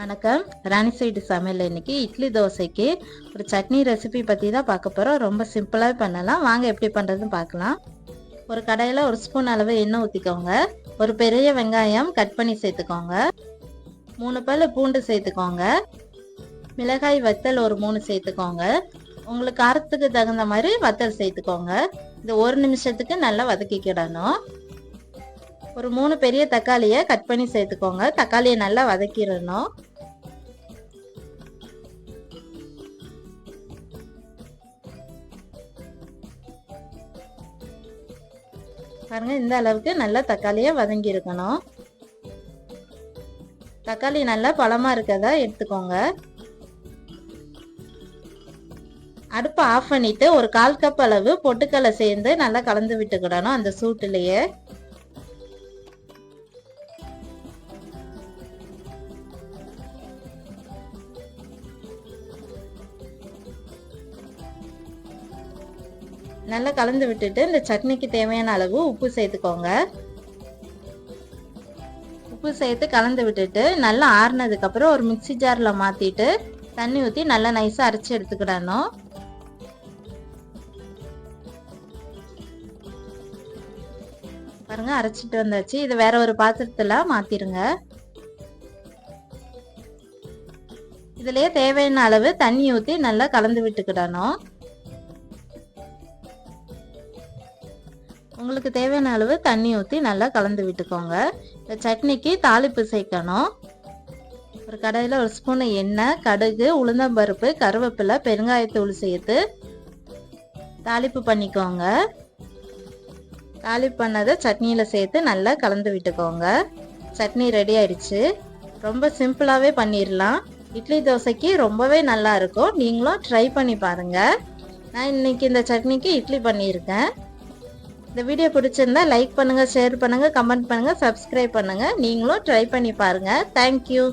வணக்கம். ராணி சைடு சமையல் இன்னைக்கு இட்லி தோசைக்கு ஒரு சட்னி ரெசிபி பற்றி தான் பார்க்க போகிறோம் ரொம்ப சிம்பிளாக பண்ணலாம். வாங்க எப்படி பண்ணுறதுன்னு பார்க்கலாம். ஒரு கடையில் ஒரு ஸ்பூன் அளவு எண்ணெய் ஊற்றிக்கோங்க ஒரு பெரிய வெங்காயம் கட் பண்ணி சேர்த்துக்கோங்க. மூணு பல் பூண்டு சேர்த்துக்கோங்க. மிளகாய் வத்தல் ஒரு மூணு சேர்த்துக்கோங்க. உங்களுக்கு காரத்துக்கு தகுந்த மாதிரி வத்தல் சேர்த்துக்கோங்க. இது ஒரு நிமிஷத்துக்கு நல்லா வதக்கிக்கிடணும். ஒரு மூணு பெரிய தக்காளியை கட் பண்ணி சேர்த்துக்கோங்க. தக்காளியை நல்லா வதக்கிடணும். பாருங்க இந்த அளவுக்கு நல்லா தக்காளியை வதங்கியிருக்கணும். தக்காளி நல்லா பழமாக இருக்கதா எடுத்துக்கோங்க. அடுப்பை ஆஃப் பண்ணிவிட்டு ஒரு கால் கப் அளவு பொட்டுக்கடலை சேர்ந்து நல்லா கலந்து விட்டுக்கிடணும் அந்த சூட்டுலேயே. நல்லா கலந்து விட்டுட்டு இந்த சட்னிக்கு தேவையான அளவு உப்பு சேர்த்துக்கோங்க. உப்பு சேர்த்து கலந்து விட்டுட்டு நல்லா ஆறுனதுக்கப்புறம் ஒரு மிக்சி ஜாரில் மாற்றிட்டு தண்ணி ஊற்றி நல்லா நைஸாக அரைச்சி எடுத்துக்கிடணும். பாருங்க அரைச்சிட்டு வந்தாச்சு. இது வேற ஒரு பாத்திரத்தில் மாற்றிடுங்க இதுலேயே தேவையான அளவு தண்ணி ஊற்றி நல்லா கலந்து விட்டுக்கிடணும். உங்களுக்கு தேவையான அளவு தண்ணி ஊற்றி நல்லா கலந்து விட்டுக்கோங்க. இந்த சட்னிக்கு தாளிப்பு சேர்க்கணும். ஒரு கடையில் ஒரு ஸ்பூன் எண்ணெய் கடுகு உளுந்தம்பருப்பு கருவேப்பிலை பெருங்காயத்தூள் சேர்த்து தாளிப்பு பண்ணிக்கோங்க. தாளிப்பு பண்ணதை சட்னியில் சேர்த்து நல்லா கலந்து விட்டுக்கோங்க. சட்னி ரெடி ஆயிடுச்சு. ரொம்ப சிம்பிளாகவே பண்ணிடலாம் இட்லி தோசைக்கு ரொம்பவே நல்லா இருக்கும். நீங்களும் ட்ரை பண்ணி பாருங்கள் நான் இன்னைக்கு இந்த சட்னிக்கு இட்லி பண்ணியிருக்கேன். இந்த வீடியோ பிடிச்சிருந்தா லைக் பண்ணுங்கள் ஷேர் பண்ணுங்கள் கமெண்ட் பண்ணுங்கள் சப்ஸ்கிரைப் பண்ணுங்கள் நீங்களும் ட்ரை பண்ணி பாருங்கள் தேங்க்யூ